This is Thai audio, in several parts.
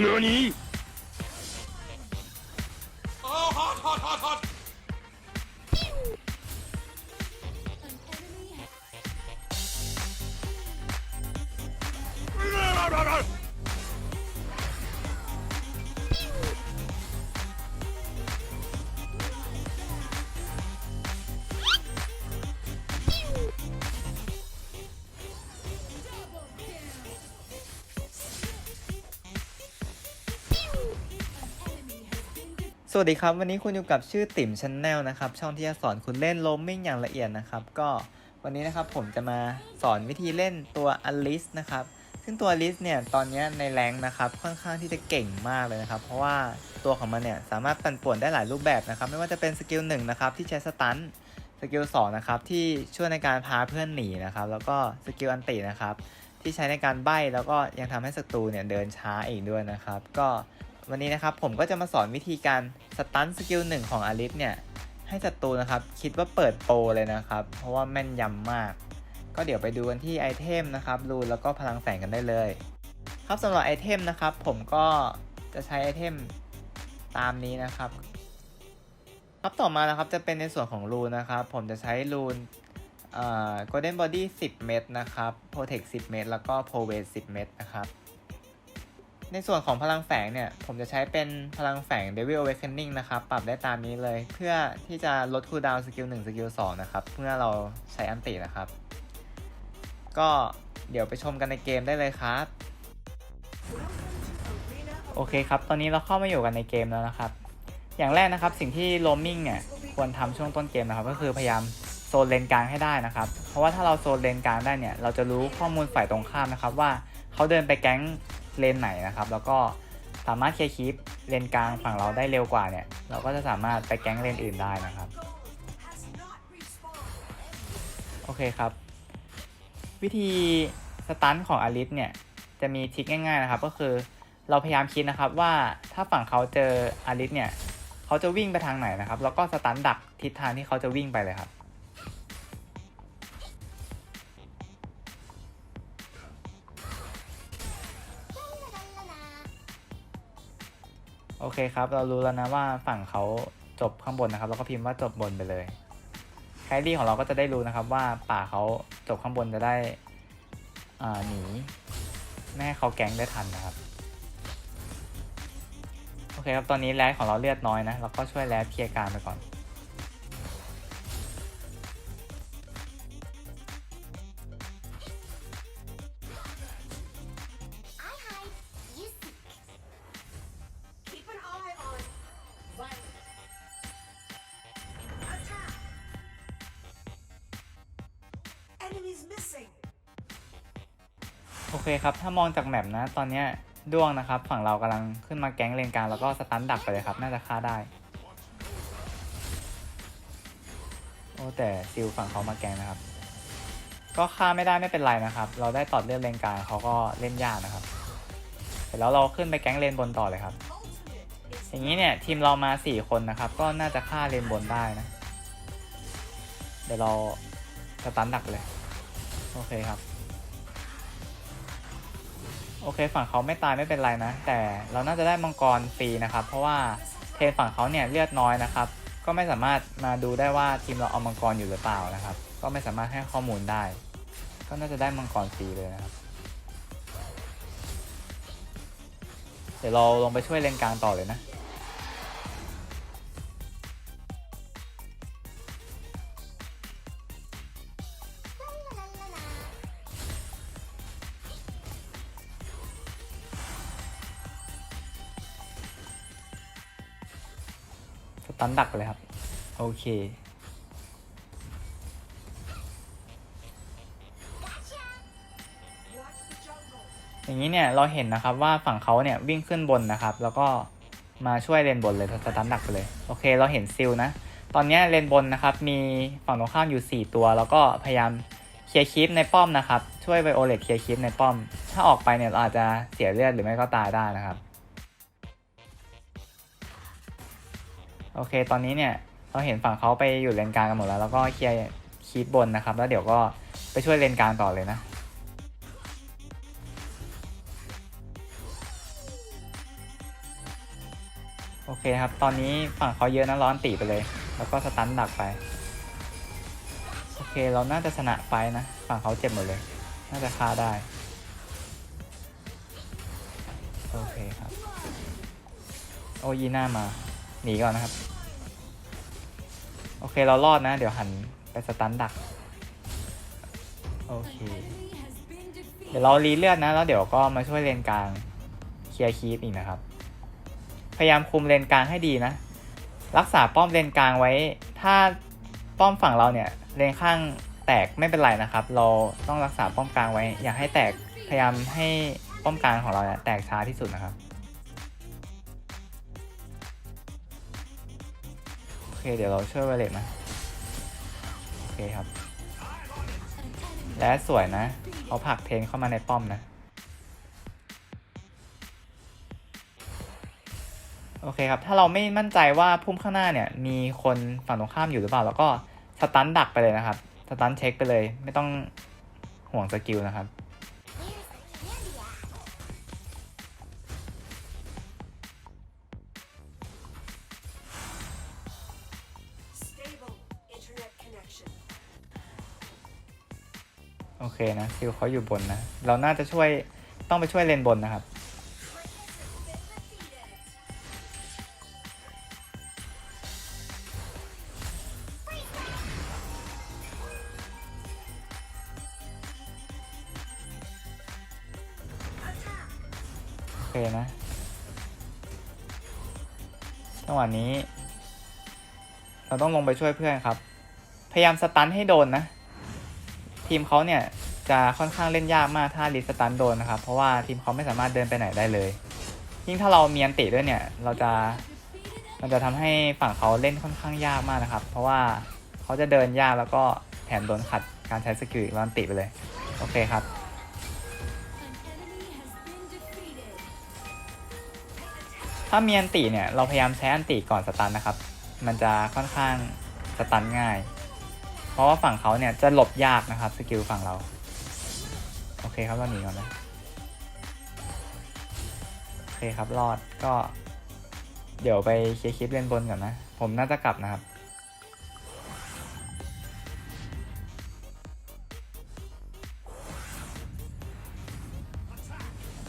何？ สวัสดีครับ วันนี้คุณอยู่กับชื่อติ่มช n แนลนะครับ ช่องที่จะสอนคุณเล่นโรมมิ่งอย่างละเอียดนะครับ ก็วันนี้นะครับผมจะมาสอนวิธีเล่นตัวอลิสนะครับ ซึ่งตัวอลิสเนี่ยตอนนี้ในแรงนะครับค่อนข้างที่จะเก่งมากเลยนะครับ เพราะว่าตัวของมันเนี่ยสามารถปั่นป่วนได้หลายรูปแบบนะครับ ไม่ว่าจะเป็นสกิลหนึ่งนะครับที่ใช้สตันสกิลสองนะครับที่ช่วยในการพาเพื่อนหนีนะครับ แล้วก็สกิลอันตินะครับที่ใช้ในการใบ้แล้วก็ยังทำให้ศัตรูเนี่ยเดินช้าอีกด้วยนะครับ ก็ วันนี้นะครับผมก็จะมาสอนวิธีการสตันสกิลหนึ่งของอลิสเนี่ยให้ศัตรูนะครับคิดว่าเปิดโปรเลยนะครับ เพราะว่าแม่นยำมาก ก็เดี๋ยวไปดูกันที่ไอเทมนะครับรูนแล้วก็พลังแฝงกันได้เลย ครับสำหรับไอเทมนะครับผมก็จะใช้ไอเทมตามนี้นะครับ ครับต่อมานะครับจะเป็นในส่วนของรูนนะครับผมจะใช้รูนเอ่อ Golden Body 10 เม็ดนะครับ Protect 10 เม็ดแล้วก็ p r o v a t 10 เม็ดนะครับ ในส่วนของพลังแฝงเนี่ย ผมจะใช้เป็นพลังแฝง Devil Awakening นะครับ ปรับได้ตามนี้เลย เพื่อที่จะลดคูลดาวน์สกิล1สกิล2นะครับ เมื่อเราใช้อันตินะครับ ก็เดี๋ยวไปชมกันในเกมได้เลยครับ โอเคครับ ตอนนี้เราเข้ามาอยู่กันในเกมแล้วนะครับ อย่างแรกนะครับสิ่งที่โรมมิ่งเนี่ยควรทำช่วงต้นเกมนะครับ ก็คือพยายามโซนเลนกลางให้ได้นะครับ เพราะว่าถ้าเราโซนเลนกลางได้เนี่ย เราจะรู้ข้อมูลฝ่ายตรงข้ามนะครับว่าเขาเดินไปแก๊ง เลนไหนนะครับ แล้วก็สามารถเคลียร์คีปเลนกลางฝั่งเราได้เร็วกว่าเนี่ย เราก็จะสามารถไปแก๊งเลนอื่นได้นะครับ โอเคครับ วิธีสตันของอลิสเนี่ย จะมีทริคง่ายๆนะครับ ก็คือเราพยายามคิดนะครับว่าถ้าฝั่งเขาเจออลิสเนี่ย เขาจะวิ่งไปทางไหนนะครับ แล้วก็สตันดักทิศทางที่เขาจะวิ่งไปเลยครับ โอเคครับ เรารู้แล้วนะว่าฝั่งเขาจบข้างบนนะครับ แล้วก็พิมพ์ว่าจบบนไปเลยแคลรี่ของเราก็จะได้รู้นะครับว่าป่าเขาจบข้างบนจะได้อ่าหนีแม่เขาแก๊งได้ทันนะครับ โอเคครับ ตอนนี้แรดของเราเลือดน้อยนะเราก็ช่วยแรดเคลียร์การไปก่อน โอเคครับ ถ้ามองจากแมปนะ ตอนนี้ด้วงนะครับ ฝั่งเรากำลังขึ้นมาแก๊งเลนกลางแล้วก็สตันดักไปเลยครับ น่าจะฆ่าได้ โอ้แต่ซิลฝั่งเขามาแก๊งนะครับ ก็ฆ่าไม่ได้ไม่เป็นไรนะครับ เราได้ตอดเลือดเลนกลางเขาก็เล่นยากนะครับเสร็จแล้วเราขึ้นไปแก๊งเลนบนต่อเลยครับ อย่างนี้เนี่ยทีมเรามาสี่คนนะครับ ก็น่าจะฆ่าเลนบนได้นะ เดี๋ยวเราสตันดักเลย โอเคครับ โอเคฝั่งเขาไม่ตายไม่เป็นไรนะ แต่เราน่าจะได้มังกรฟรีนะครับ เพราะว่าเทนฝั่งเขาเนี่ยเลือดน้อยนะครับ ก็ไม่สามารถมาดูได้ว่าทีมเราเอามังกรอยู่หรือเปล่านะครับ ก็ไม่สามารถให้ข้อมูลได้ ก็น่าจะได้มังกรฟรีเลยนะครับ เดี๋ยวเราลงไปช่วยเลนกลางต่อเลยนะ ตันดักไปเลยครับ โอเค อย่างนี้เนี่ยเราเห็นนะครับว่าฝั่งเขาเนี่ยวิ่งขึ้นบนนะครับ แล้วก็มาช่วยเลนบนเลยสตันดักไปเลย โอเค เราเห็นซิลนะ ตอนนี้เลนบนนะครับ มีฝั่งตรงข้ามอยู่ 4 ตัว แล้วก็พยายามเคลียร์คีปในป้อมนะครับ ช่วยไวโอเลตเคลียร์คีปในป้อม ถ้าออกไปเนี่ยเราอาจจะเสียเลือดหรือไม่ก็ตายได้นะครับ โอเค ตอนนี้เนี่ยเราเห็นฝั่งเขาไปอยู่เลนกลางกันหมดแล้ว แล้วก็เคลียร์คีปบนนะครับ แล้วเดี๋ยวก็ไปช่วยเลนกลางต่อเลยนะโอเคครับ ตอนนี้ฝั่งเขาเยอะนะร้อนตีไปเลย แล้วก็สตันดักไป โอเค เราน่าจะชนะไฟท์นะ ฝั่งเขาเจ็บหมดเลย น่าจะฆ่าได้ โอเคครับ โอยีน่ามา หนีก่อนนะครับ โอเคเรารอดนะ เดี๋ยวหันไปสตันดัก โอเค เดี๋ยวเรารีเลือดนะ แล้วเดี๋ยวก็มาช่วยเลนกลางเคลียร์คีปอีกนะครับ พยายามคุมเลนกลางให้ดีนะ รักษาป้อมเลนกลางไว้ ถ้าป้อมฝั่งเราเนี่ยเลนข้างแตกไม่เป็นไรนะครับ เราต้องรักษาป้อมกลางไว้ อย่าให้แตก พยายามให้ป้อมกลางของเราเนี่ยแตกช้าที่สุดนะครับ เคเดี๋ยวเราช่วยไวเลตนะโอเคครับ และสวยนะเขาผักเทนเข้ามาในป้อมนะ โอเคครับ ถ้าเราไม่มั่นใจว่าพุ่มข้างหน้าเนี่ย มีคนฝั่งตรงข้ามอยู่หรือเปล่าแล้วก็สตันดักไปเลยนะครับ สตันเช็คไปเลย ไม่ต้องห่วงสกิลนะครับ นะซิลเขาอยู่บนนะ เราน่าจะช่วยต้องไปช่วยเลนบนนะครับโอเคนะจังหวะนี้ เราต้องลงไปช่วยเพื่อนครับ พยายามสตันให้โดนนะ ทีมเขาเนี่ย จะค่อนข้างเล่นยากมากถ้าลิสตันโดนนะครับ เพราะว่าทีมเขาไม่สามารถเดินไปไหนได้เลย ยิ่งถ้าเรามีอันติด้วยเนี่ย เราจะมันจะทำให้ฝั่งเขาเล่นค่อนข้างยากมากนะครับ เพราะว่าเขาจะเดินยากแล้วก็แถมโดนขัดการใช้สกิลอีกแล้วอันติไปเลย โอเคครับถ้ามีอันติเนี่ยเราพยายามใช้อันติก่อนสตันนะครับ มันจะค่อนข้างสตันง่าย เพราะว่าฝั่งเขาเนี่ยจะหลบยากนะครับสกิลฝั่งเรา เคครับเราหนีก่อนนะโอเคครับรอดก็ เดี๋ยวไปเคลียร์คลิปเล่นบนก่อนนะ ผมน่าจะกลับนะครับ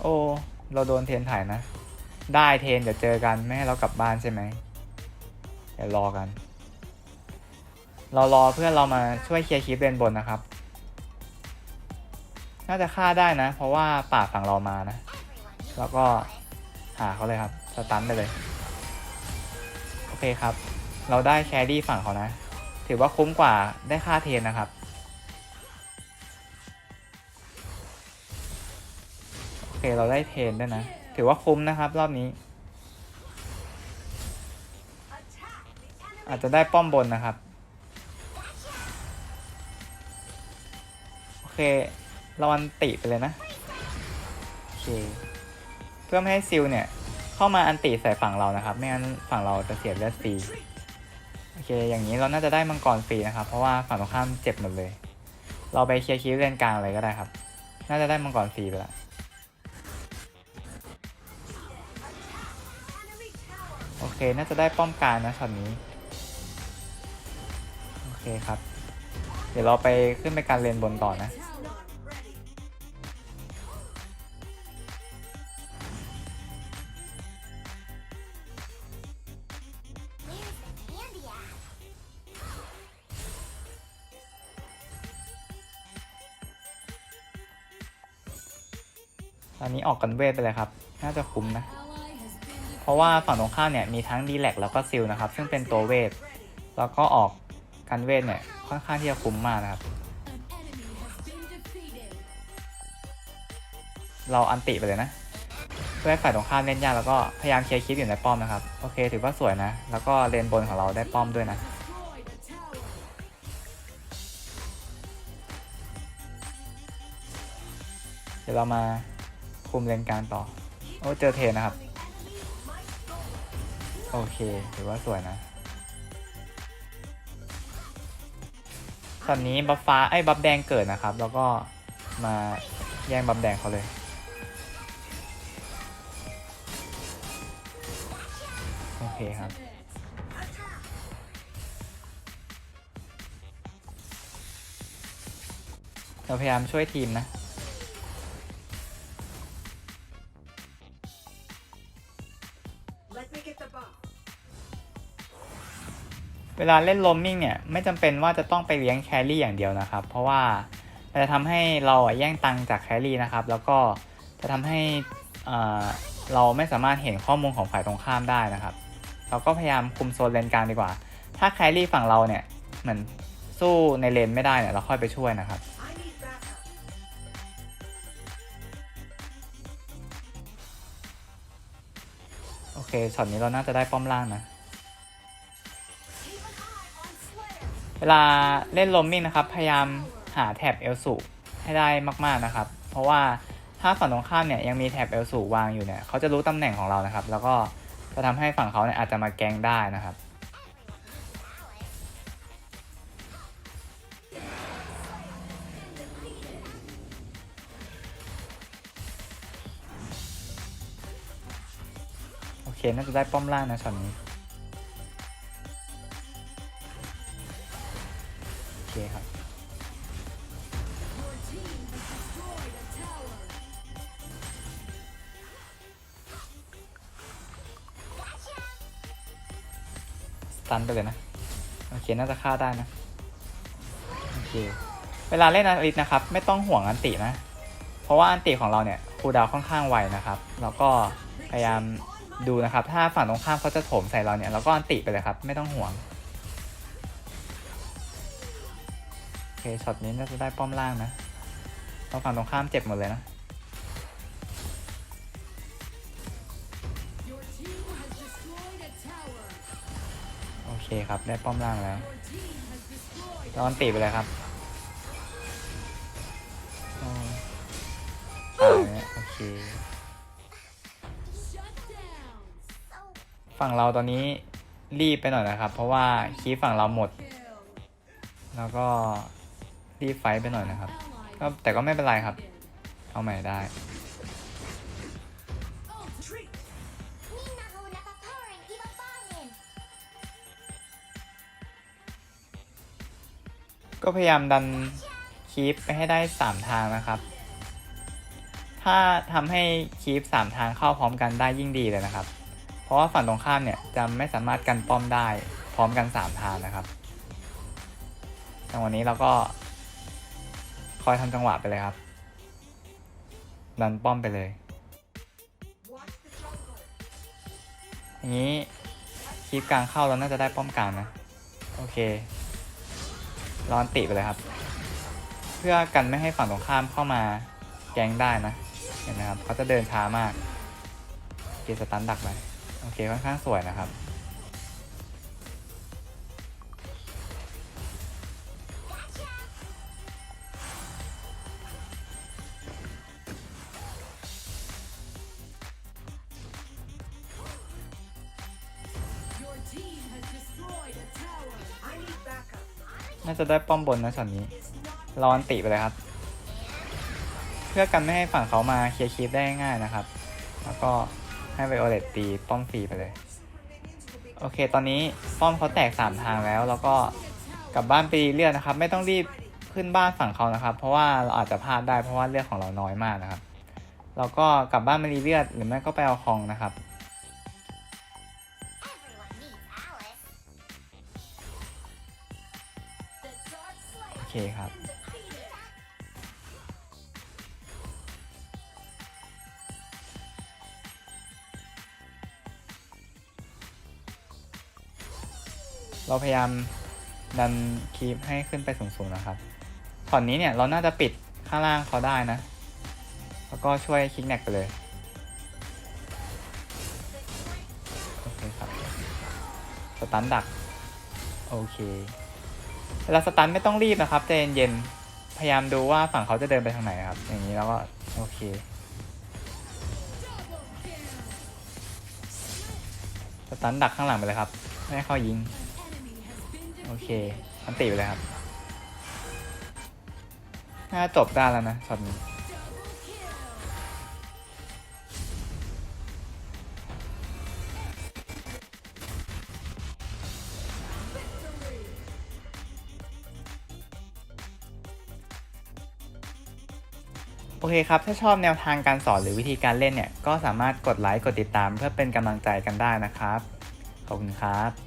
โอ้ เราโดนเทนถ่ายนะ ได้เทนเดี๋ยวเจอกันไม่ให้เรากลับบ้านใช่ไหมเดี๋ยวรอกัน เรารอเพื่อนเรามาช่วยเคลียร์คลิปเลนบนนะครับ น่าจะฆ่าได้นะ เพราะว่าป่าฝั่งเรามานะ แล้วก็หาเขาเลยครับ สตันไปเลย โอเคครับ เราได้แครี่ฝั่งเขานะ ถือว่าคุ้มกว่าได้ค่าเทนนะครับ โอเค เราได้เทนด้วยนะ ถือว่าคุ้มนะครับ รอบนี้ อาจจะได้ป้อมบนนะครับ โอเค เราอันติไปเลยนะโอเคเพื่อไม่ให้ซิลเนี่ย เข้ามาอันติใส่ฝั่งเรานะครับ ไม่งั้นฝั่งเราจะเสียเลือดฟรีโอเค อย่างนี้เราน่าจะได้มังกรฟรีนะครับ เพราะว่าฝั่งตรงข้ามเจ็บหมดเลย เราไปเคลียร์คิวเลนกลางเลยก็ได้ครับ น่าจะได้มังกรฟรีไปละโอเค น่าจะได้ป้อมกลางนะช็อตนี้ โอเคครับ เดี๋ยวเราไปขึ้นไปการเลนบนต่อนะ ตอนนี้ออกกันเวทไปเลยครับ น่าจะคุ้มนะ เพราะว่าฝั่งตรงข้ามเนี่ยมีทั้งดีแลกแล้วก็ซิลนะครับ ซึ่งเป็นตัวเวท แล้วก็ออกกันเวทเนี่ยค่อนข้างที่จะคุ้มมากนะครับ เราอันติไปเลยนะเพื่อให้ฝ่ายตรงข้ามเล่นยากแล้วก็พยายามเคลียร์คลิปอยู่ในป้อมนะครับ โอเค ถือว่าสวยนะ แล้วก็เลนบนของเราได้ป้อมด้วยนะเดี๋ยวเรามา คุมเลนกลางต่อ โอ้เจอเทนนะครับ โอเคถือว่าสวยนะตอนนี้บัฟฟ้าไอ้บัฟแดงเกิดนะครับ แล้วก็มาแย่งบัฟแดงเขาเลย โอเคครับเราพยายามช่วยทีมนะ ลาเล่นโรมมิ่งเนี่ยไม่จำเป็นว่าจะต้องไปเลี้ยงแครี่อย่างเดียวนะครับ เพราะว่าจะทำให้เราแย่งตังค์จากแครี่นะครับ แล้วก็จะทำให้เราไม่สามารถเห็นข้อมูลของฝ่ายตรงข้ามได้นะครับ เราก็พยายามคุมโซนเลนกลางดีกว่า ถ้าแครี่ฝั่งเราเนี่ยเหมือนสู้ในเลนไม่ได้เนี่ยเราค่อยไปช่วยนะครับ โอเคช็อตนี้เราน่าจะได้ป้อมล่างนะ เวลาเล่นโรมมิ่งนะครับ พยายามหาแท็บเอลสูให้ได้มากๆนะครับ เพราะว่าถ้าฝั่งตรงข้ามเนี่ยยังมีแท็บเอลสูวางอยู่เนี่ยเขาจะรู้ตำแหน่งของเรานะครับ แล้วก็จะทำให้ฝั่งเขาเนี่ยอาจจะมาแกงได้นะครับ โอเค น่าจะได้ป้อมล่างนะช็อตนี้ ตันไปเลยนะ โอเค น่าจะฆ่าได้นะ โอเค เวลาเล่นอาริสนะครับ ไม่ต้องห่วงอันตินะ เพราะว่าอันติของเราเนี่ยคูดาวค่อนข้างไวนะครับ แล้วก็พยายามดูนะครับ ถ้าฝั่งตรงข้ามเขาจะโถมใส่เราเนี่ยเราก็อันติไปเลยครับ ไม่ต้องห่วง โอเค ช็อตนี้น่าจะได้ป้อมล่างนะเพราะฝั่งตรงข้ามเจ็บหมดเลยนะ เคครับ ได้ป้อมล่างแล้วราอันติไปเลยครับอ๋อตายแล้วโอเค ฝั่งเราตอนนี้รีบไปหน่อยนะครับ เพราะว่าคีฝั่งเราหมด แล้วก็รีบไฟท์ไปหน่อยนะครับก็แต่ก็ไม่เป็นไรครับ เอาใหม่ได้ ก็พยายามดันคีปไปให้ได้ 3 ทางนะครับ ถ้าทำให้คีป3 ทางเข้าพร้อมกันได้ยิ่งดีเลยนะครับ เพราะว่าฝั่งตรงข้ามเนี่ยจะไม่สามารถกันป้อมได้พร้อมกัน 3 ทางนะครับจังหวะนี้เราก็คอยทำจังหวะไปเลยครับ ดันป้อมไปเลย อย่างนี้คลิปกลางเข้าเราน่าจะได้ป้อมกลางนะ โอเค ร้อนติไปเลยครับ เพื่อกันไม่ให้ฝั่งตรงข้ามเข้ามาแกงได้นะ เห็นไหมครับเขาจะเดินช้ามากโอเคสตันดักไปโอเคค่อนข้างสวยนะครับ น่าจะได้ป้อมบนนะช็อตนี้รอนติไปเลยครับ เพื่อกันไม่ให้ฝั่งเขามาเคลียร์คลิปได้ง่ายนะครับ แล้วก็ให้ไวโอเลตตีป้อมฟรีไปเลย โอเค ตอนนี้ป้อมเขาแตก 3 ทางแล้ว แล้วก็กลับบ้านไปรีเลือดนะครับ ไม่ต้องรีบขึ้นบ้านฝั่งเขานะครับ เพราะว่าเราอาจจะพลาดได้เพราะว่าเลือดของเราน้อยมากนะครับเราก็กลับบ้านมารีเลือดหรือไม่ก็ไปเอาคองนะครับ คครับ เราพยายามดันคีปให้ขึ้นไปสูงๆนะครับตอนนี้เนี่ยเราน่าจะปิดข้างล่างเขาได้นะ แล้วก็ช่วยคลิกแน็กไปเลยโอเคครับสตันดัก โอเค เวลาสตันไม่ต้องรีบนะครับใจเย็นๆพยายามดูว่าฝั่งเขาจะเดินไปทางไหนครับ อย่างนี้แล้วก็โอเคสตันดักข้างหลังไปเลยครับไม่ให้เขายิงโอเคมันตีไปเลยครับน่าจบได้แล้วนะช็อตนี้ อเคครับ ถ้าชอบแนวทางการสอนหรือวิธีการเล่นเนี่ย ก็สามารถกดไลค์ กดติดตามเพื่อเป็นกำลังใจกันได้นะครับ ขอบคุณครับ